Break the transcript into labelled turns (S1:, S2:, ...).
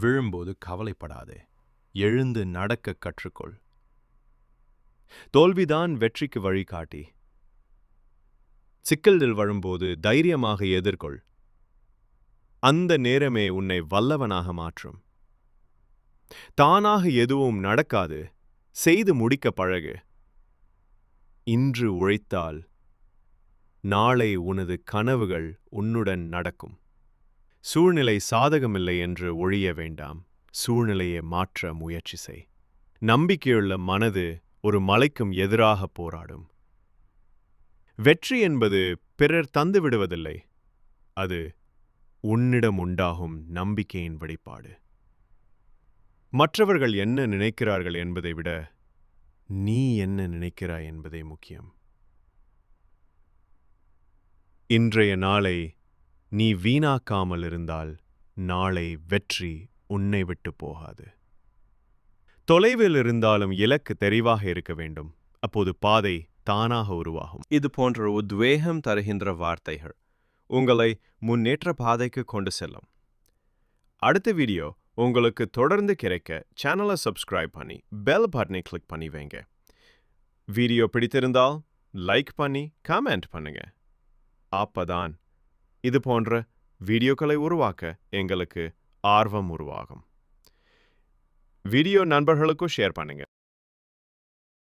S1: விழும்போது கவலைப்படாதே. எழுந்து நடக்க கற்றுக்கொள். தோல்விதான் வெற்றிக்கு வழிகாட்டி. சிக்கல்கள் வரும்போது தைரியமாக எதிர்கொள். அந்த நேரமே உன்னை வல்லவனாக மாற்றும். தானாக எதுவும் நடக்காது. செய்து முடிக்க பழகு. இன்று உழைத்தால் நாளை உனது கனவுகள் உன்னுடன் நடக்கும். சூழ்நிலை சாதகமில்லை என்று ஒழிய வேண்டாம். சூழ்நிலையை மாற்ற முயற்சி செய். நம்பிக்கையுள்ள மனது ஒரு மலைக்கும் எதிராக போராடும். வெற்றி என்பது பிறர் தந்து விடுவதில்லை. அது உன்னிடம் உண்டாகும் நம்பிக்கையின் வெளிப்பாடு. மற்றவர்கள் என்ன நினைக்கிறார்கள் என்பதை விட நீ என்ன நினைக்கிறாய் என்பதே முக்கியம். இன்றைய நாளை நீ வீணாக்காமல் இருந்தால் நாளை வெற்றி உன்னை விட்டு போகாது. தொலைவில் இருந்தாலும் இலக்கு தெரிவாக இருக்க வேண்டும். அப்போது பாதை தானாக உருவாகும். இது போன்ற உத்வேகம் தருகின்ற வார்த்தைகள் உங்களை முன்னேற்ற பாதைக்கு கொண்டு செல்லும். அடுத்த வீடியோ உங்களுக்கு தொடர்ந்து கிடைக்க சேனலை சப்ஸ்கிரைப் பண்ணி பெல் பட்டனை கிளிக் பண்ணி வைங்க. வீடியோ பிடித்திருந்தால் லைக் பண்ணி கமெண்ட் பண்ணுங்க. அப்பதான் இது போன்ற வீடியோக்களை உருவாக்க எங்களுக்கு ஆர்வம் உருவாகும். வீடியோ நண்பர்களுக்கும் ஷேர் பண்ணுங்க.